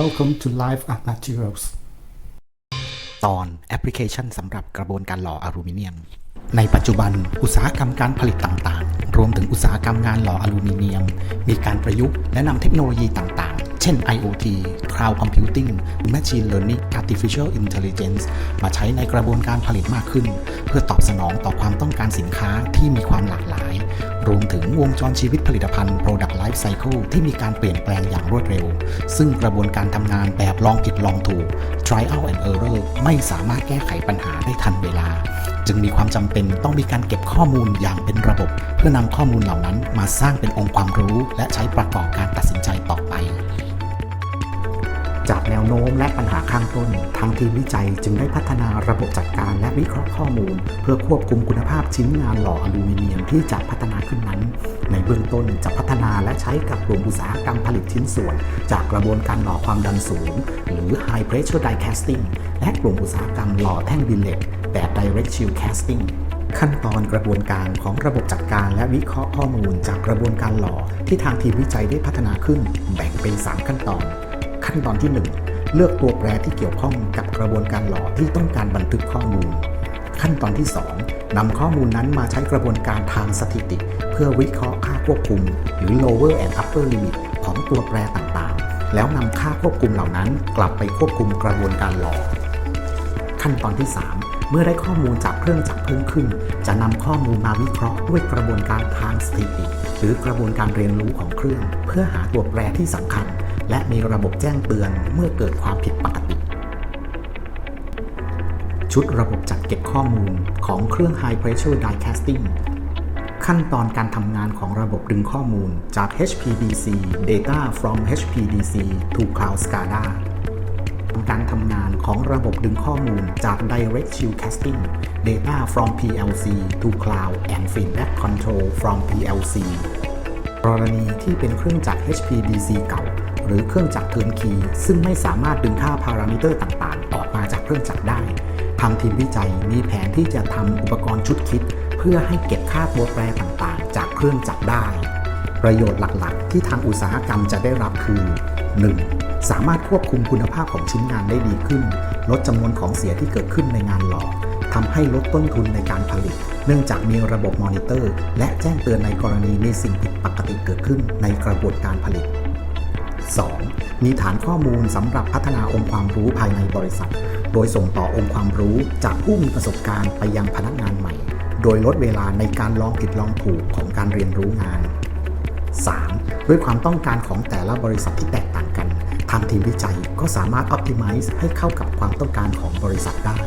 Welcome to Life Art Materials ตอนแอปพลิเคชันสำหรับกระบวนการหล่ออลูมิเนียม ในปัจจุบันอุตสาหกรรมการผลิตต่างๆ รวมถึงอุตสาหกรรมงานหล่ออลูมิเนียม มีการประยุกต์และนำเทคโนโลยีต่างๆ เช่น IoT Cloud Computing Machine Learning Artificial Intelligence มาใช้ในกระบวนการผลิตมากขึ้น เพื่อตอบสนองต่อความต้องการสินค้าที่มีความหลากหลาย รวมถึงวงจรชีวิตผลิตภัณฑ์ Product Life Cycle ที่มีการเปลี่ยนแปลงอย่างรวดเร็ว ซึ่งกระบวนการทำงานแบบลองผิดลองถูก Trial and Error ไม่สามารถแก้ไขปัญหาได้ทันเวลา จึงมีความจำเป็นต้องมีการเก็บข้อมูลอย่างเป็นระบบ เพื่อนำข้อมูลเหล่านั้นมาสร้างเป็นองค์ความรู้ และใช้ประกอบการตัดสินใจต่อไป จากแนวโน้มและปัญหาข้างต้น ทางทีมวิจัยจึงได้พัฒนาระบบจัดการและวิเคราะห์ข้อมูล เพื่อควบคุมคุณภาพชิ้นงานหล่ออลูมิเนียมที่จะพัฒนาขึ้นนั้น ในเบื้องต้นจะพัฒนาและใช้กับกลุ่มอุตสาหกรรมผลิตชิ้นส่วน จากกระบวนการหล่อความดันสูง หรือ High Pressure Die Casting และกลุ่มอุตสาหกรรมหล่อแท่งบิลเลตแบบ Direct Chill Casting ขั้นตอนกระบวนการของระบบจัดการและวิเคราะห์ข้อมูลจากกระบวนการหล่อที่ทางทีมวิจัยได้พัฒนาขึ้น แบ่งเป็น 3 ขั้นตอน ขั้นตอนที่ 1 เลือกตัวแปรที่เกี่ยวข้องกับกระบวนการหล่อที่ต้องการบันทึกข้อมูล ขั้นตอนที่ 2นำข้อมูลนั้นมาใช้กระบวนการทางสถิติ เพื่อวิเคราะห์ค่าควบคุม หรือ lower and upper limit ของตัวแปรต่างๆ แล้วนำค่าควบคุมเหล่านั้นกลับไปควบคุมกระบวนการหล่อขั้นตอนที่ 3เมื่อได้ข้อมูลจากเครื่องจักรเพิ่มขึ้น จะนำข้อมูลมาวิเคราะห์ด้วยกระบวนการทางสถิติ หรือกระบวนการเรียนรู้ของเครื่อง เพื่อหาตัวแปรที่สำคัญ และมีระบบแจ้งเตือนเมื่อเกิดความผิดปกติ ชุดระบบจัดเก็บข้อมูลของเครื่อง High Pressure Die Casting ขั้นตอนการทำงานของระบบดึงข้อมูลจาก HPDC Data from HPDC to Cloud SCADA การทำงานของระบบดึงข้อมูลจาก Direct Chill Casting Data from PLC to Cloud and Feedback Control from PLC กรณีที่เป็นเครื่องจักร HPDC เก่า หรือเครื่องจักรเทิร์นคีซึ่งไม่สามารถดึงค่าพารามิเตอร์ต่างๆ ออกมาจากเครื่องจักรได้ ทางทีมวิจัยมีแผนที่จะทำอุปกรณ์ชุดคิด เพื่อให้เก็บค่าตัวแปรต่างๆ จากเครื่องจักรได้ ประโยชน์หลักๆ ที่ทางอุตสาหกรรมจะได้รับคือ 1. สามารถควบคุมคุณภาพของชิ้นงานได้ดีขึ้น ลดจำนวนของเสียที่เกิดขึ้นในงานหล่อทำให้ลดต้นทุนในการผลิต เนื่องจากมีระบบมอนิเตอร์ และแจ้งเตือนในกรณีมีสิ่งผิดปกติเกิดขึ้นในกระบวนการผลิต 2. มีฐานข้อมูลสำหรับพัฒนาองค์ความรู้ภายในบริษัท โดยส่งต่อองค์ความรู้จากผู้มีประสบการณ์ไปยังพนักงานใหม่ โดยลดเวลาในการลองผิดลองถูกของการเรียนรู้งาน 3. ด้วยความต้องการของแต่ละบริษัทที่แตกต่างกัน ทางทีมวิจัยก็สามารถ optimize ให้เข้ากับความต้องการของบริษัทได้